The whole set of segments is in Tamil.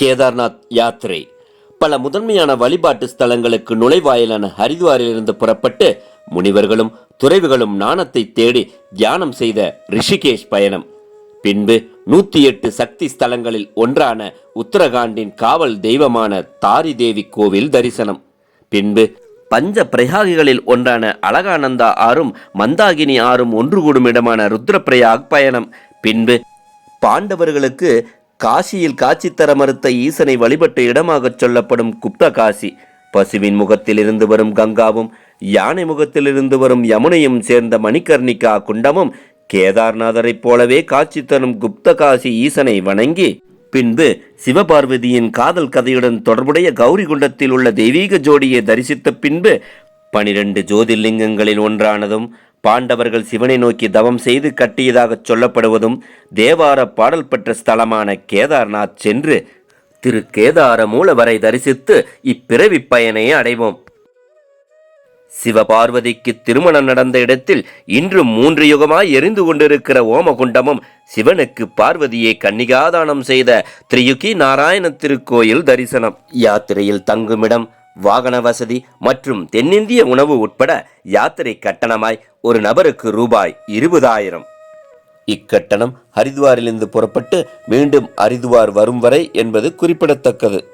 கேதார்நாத் யாத்திரை. பல முதன்மையான வழிபாட்டு ஸ்தலங்களுக்கு நுழைவாயிலான ஹரித்வாரிலிருந்து புறப்பட்டு முனிவர்களும் துறைவுகளும் நாணத்தை தேடி தியானம் செய்த ரிஷிகேஷ் பயணம். பின்பு நூத்தி எட்டு சக்தி ஸ்தலங்களில் ஒன்றான உத்தரகாண்டின் காவல் தெய்வமான தாரி தேவி கோவில் தரிசனம். பின்பு பஞ்ச பிரயாகிகளில் ஒன்றான அழகானந்தா ஆறும் மந்தாகினி ஆறும் ஒன்று கூடும் இடமான ருத்ரப்பிரயாக் பயணம். பின்பு பாண்டவர்களுக்கு காசியில் காட்சி தர மறுத்த ஈசனை வழிபட்ட இடமாகச் சொல்லப்படும் குப்த காசி. பசுவின் முகத்திலிருந்து வரும் கங்காவும் யானை முகத்திலிருந்து வரும் யமுனையும் சேர்ந்த மணிகர்ணிகா குண்டமும் கேதார்நாதரைப் போலவே காட்சி தரும் குப்த காசி ஈசனை வணங்கி பின்பு சிவபார்வதியின் காதல் கதையுடன் தொடர்புடைய கௌரி குண்டத்தில் உள்ள தெய்வீக ஜோடியை தரிசித்த பின்பு பனிரெண்டு ஜோதிர்லிங்கங்களில் ஒன்றானதும் பாண்டவர்கள் சிவனை நோக்கி தவம் செய்து கட்டியதாகச் சொல்லப்படுவதும் தேவார பாடல் பெற்ற ஸ்தலமான கேதார்நாத் சென்று திரு கேதார மூலவரை தரிசித்து இப்பிறவி பயனை அடைவோம். சிவபார்வதிக்கு திருமணம் நடந்த இடத்தில் இன்று மூன்று யுகமாய் எரிந்து கொண்டிருக்கிற ஓமகுண்டமும் சிவனுக்கு பார்வதியை கன்னிகாதானம் செய்த திரியுகி நாராயண திருக்கோயில் தரிசனம். யாத்திரையில் தங்குமிடம் வாகன வசதி மற்றும் தென்னிந்திய உணவு உட்பட யாத்திரை கட்டணமாய் ஒரு நபருக்கு ரூபாய் இருபதாயிரம். இக்கட்டணம் ஹரித்வாரிலிருந்து புறப்பட்டு மீண்டும் ஹரித்வார் வரும் வரை என்பது குறிப்பிடத்தக்கது.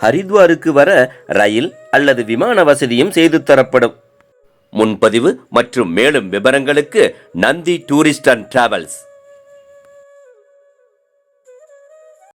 ஹரித்வாருக்கு வர ரயில் அல்லது விமான வசதியும் செய்து தரப்படும். முன்பதிவு மற்றும் மேலும் விவரங்களுக்கு நந்தி டூரிஸ்ட் அண்ட் டிராவல்ஸ்.